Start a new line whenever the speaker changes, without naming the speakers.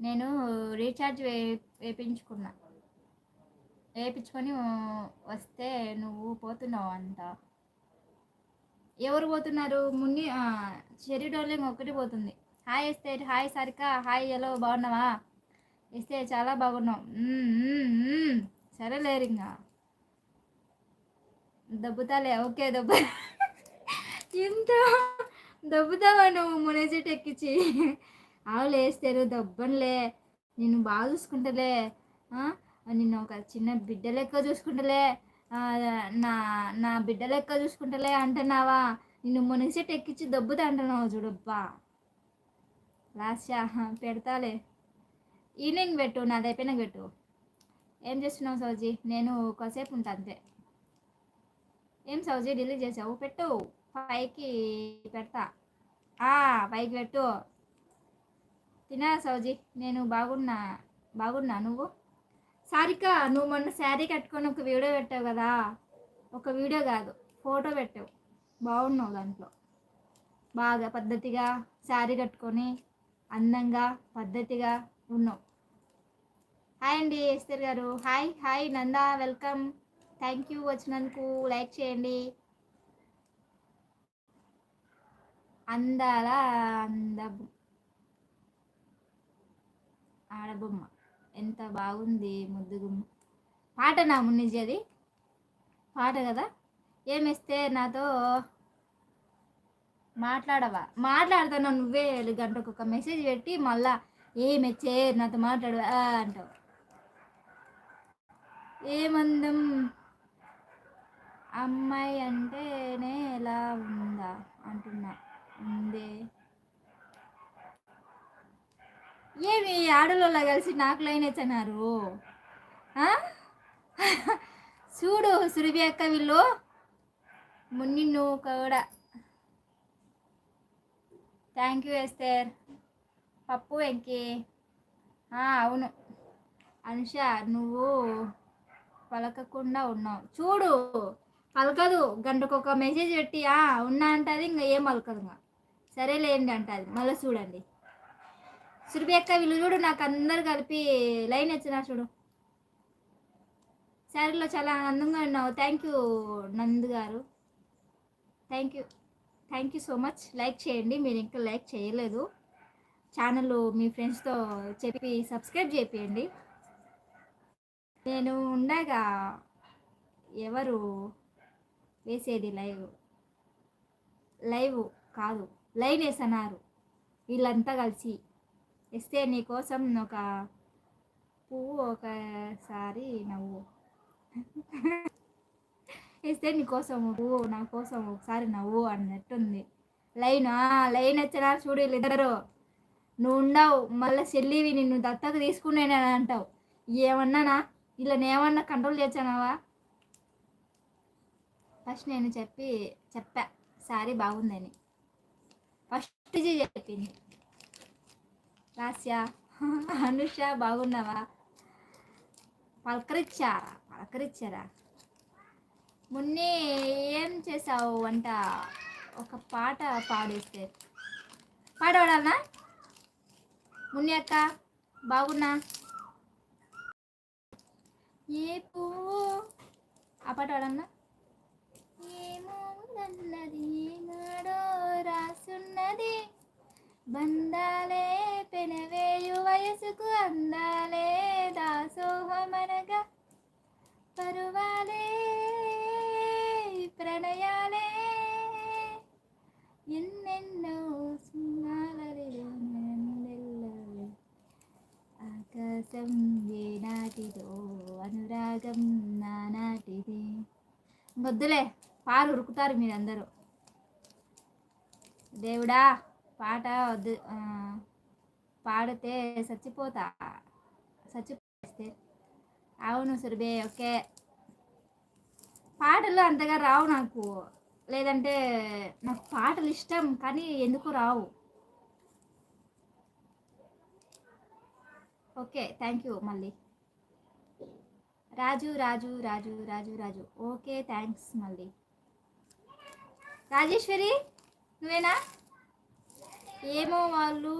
నేను రీఛార్జ్ వే వేయించుకున్నా వేయించుకొని వస్తే నువ్వు పోతున్నావు అంట. ఎవరు పోతున్నారు? మున్ని షెరీడోలింగ్ ఒకటి పోతుంది. హాయ్ ఇస్తే హాయ్ సరిక హాయ్ ఎలా బాగున్నావా? ఇస్తే చాలా బాగున్నావు. సరే లేరు ఇంకా దబ్బుతాలే ఓకే దబ్బు. ఎంత దబ్బుతావా నువ్వు మునేజెట్ ఎక్కించి ఆవులు వేస్తారు దబ్బన్లే. నిన్ను బాగా చూసుకుంటలే. నిన్ను ఒక చిన్న బిడ్డ లెక్క చూసుకుంటలే. నా నా బిడ్డ లెక్క చూసుకుంటలే అంటున్నావా? నిన్ను మునిసెట్ ఎక్కించి దబ్బుతా అంటున్నావు చూడబ్బా. లాస్యా పెడతాలే. ఈవినింగ్ పెట్టు నాది అయిపోయినా పెట్టు. ఏం చేస్తున్నావు సౌజీ? నేను కాసేపు ఉంటా అంతే. ఏం సౌజీ డిలీట్ చేసావు? పెట్టు. పైకి పెడతా. పైకి పెట్టు. తినా సౌజీ నేను బాగున్నా బాగున్నా నువ్వు? సారిక నువ్వు మొన్న శారీ కట్టుకొని ఒక వీడియో పెట్టావు కదా? ఒక వీడియో కాదు ఫోటో పెట్టావు. బాగున్నావు దాంట్లో. బాగా పద్ధతిగా శారీ కట్టుకొని అందంగా పద్ధతిగా ఉన్నావు. హాయ్ అండి ఎస్తర్ గారు. Hi hi Nanda welcome. Thank you వచ్చినందుకు. లైక్ చేయండి. అందాల అంద. ఆడబొమ్మ. ఎంత బాగుంది ముద్దుగుమ్మ పాట నా మున్నిజి పాట కదా? ఏమిస్తే నాతో? మాట్లాడవా? మాట్లాడతాను నువ్వే గంటకు ఒక మెసేజ్ పెట్టి మళ్ళా ఏమెచ్చే నాతో మాట్లాడవా? అంటావు. ఏమందం? అమ్మాయి అంటేనే ఎలా ఉందా? అంటున్నా. ఉందే. ఏమి ఆడలో కలిసి నాకు లైన్ ఇచ్చన్నారు చూడు సురభి అక్క వీళ్ళు. మున్నిన్ను కూడా. థ్యాంక్ యూ ఎస్తేర్ పప్పు వెంకి. అవును. అనుష నువ్వు పలకకుండా ఉన్నావు. చూడు పలకదు. గంటకు ఒక మెసేజ్ పెట్టి ఉన్నా అంటది ఇంకా ఏం పలకదు ఇంకా. సరేలేండి అంటది. మళ్ళీ చూడండి. సురభి అక్క వీళ్ళు చూడు నాకు అందరు కలిపి లైన్ వచ్చిన చూడు. శారీలో చాలా అందంగా ఉన్నావు. థ్యాంక్ యూ నందు గారు. Thank you thank you so much like చేయండి. మీరు ఇంకా లైక్ చేయలేదు. ఛానల్ మీ ఫ్రెండ్స్తో చెప్పి సబ్స్క్రైబ్ చేయండి నేను ఉండగా ఎవరు వేసేది లైవ్? లైవ్ కాదు. లైవ్ వేసన్నారు. వీళ్ళంతా కలిసి. ఇస్తే నీకోసం ఒక పువ్వు ఒకసారి నవ్వు. ఇస్తే నీకోసం పువ్వు నా కోసం ఒకసారి నవ్వు అన్నట్టుంది. లైన్ లైన్ వచ్చినా చూడు వీళ్ళిద్దరు. నువ్వు ఉండవు మళ్ళీ చెల్లివి నిన్ను దత్తత తీసుకునే అంటావు. ఏమన్నానా ఇలా ఏమన్నా కంట్రోల్ చేసానావా ఫస్ట్ నేను చెప్పి చెప్పా సారీ బాగుందని. ఫస్ట్ చెప్పింది. రాస్య అనుష బాగున్నావా? పలకరించారా? పలకరించారా? మొన్నే ఏం చేసావు వంట? ఒక పాట పాడేస్తే. పాడవాడన్నా మున్ని అక్క బాగున్నా? ఏ పువ్వు ఆ పాట పాడన్నా? ఏమో నన్నది ఏనాడో రాసున్నది. బందాలే పెనవేయు వయసుకు అందాలే దాసోహమనగా పరువాలే ప్రణయాలే. ఎన్నెన్నో సున్నాలరిలో నెల్లెల్లవే. ఆకాశం ఏనాటిదో అనురాగం నానాటిది. వద్దులే పాలు ఉరుకుతారు మీరందరూ. దేవుడా పాట వద్దు పాడితే చచ్చిపోతా చచ్చిపోతే అవును సురభే ఓకే. పాటలు అంతగా రావు నాకు. లేదంటే నాకు పాటలు ఇష్టం కానీ ఎందుకు రావు? ఓకే థ్యాంక్ యూ మళ్ళీ. రాజు రాజు రాజు రాజు రాజు. ఓకే థ్యాంక్స్ మళ్ళీ. రాజేశ్వరి నువ్వేనా? ఏమో వాళ్ళు